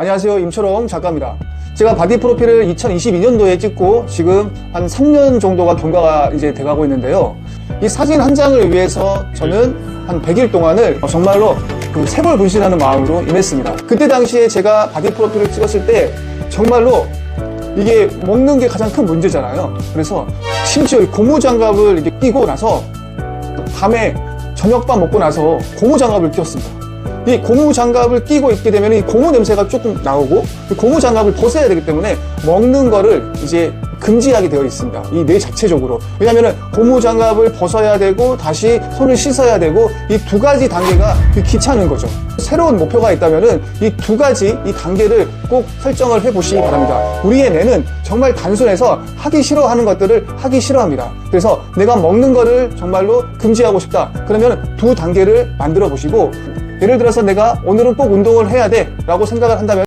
안녕하세요. 임초롱 작가입니다. 제가 바디 프로필을 2022년도에 찍고 지금 한 3년 정도가 경과가 이제 돼가고 있는데요. 이 사진 한 장을 위해서 저는 한 100일 동안을 정말로 그 세벌 분신하는 마음으로 임했습니다. 그때 당시에 제가 바디 프로필을 찍었을 때 정말로 이게 먹는 게 가장 큰 문제잖아요. 그래서 심지어 이 고무장갑을 이렇게 끼고 나서 밤에 저녁밥 먹고 나서 고무장갑을 끼웠습니다. 이 고무 장갑을 끼고 있게 되면 이 고무 냄새가 조금 나오고 이 고무 장갑을 벗어야 되기 때문에 먹는 거를 이제 금지하게 되어 있습니다. 이 뇌 자체적으로. 왜냐하면 고무장갑을 벗어야 되고 다시 손을 씻어야 되고 이 두 가지 단계가 귀찮은 거죠. 새로운 목표가 있다면은 이 두 가지 이 단계를 꼭 설정을 해 보시기 바랍니다. 우리의 뇌는 정말 단순해서 하기 싫어하는 것들을 하기 싫어합니다. 그래서 내가 먹는 거를 정말로 금지하고 싶다. 그러면 두 단계를 만들어 보시고 예를 들어서 내가 오늘은 꼭 운동을 해야 돼 라고 생각을 한다면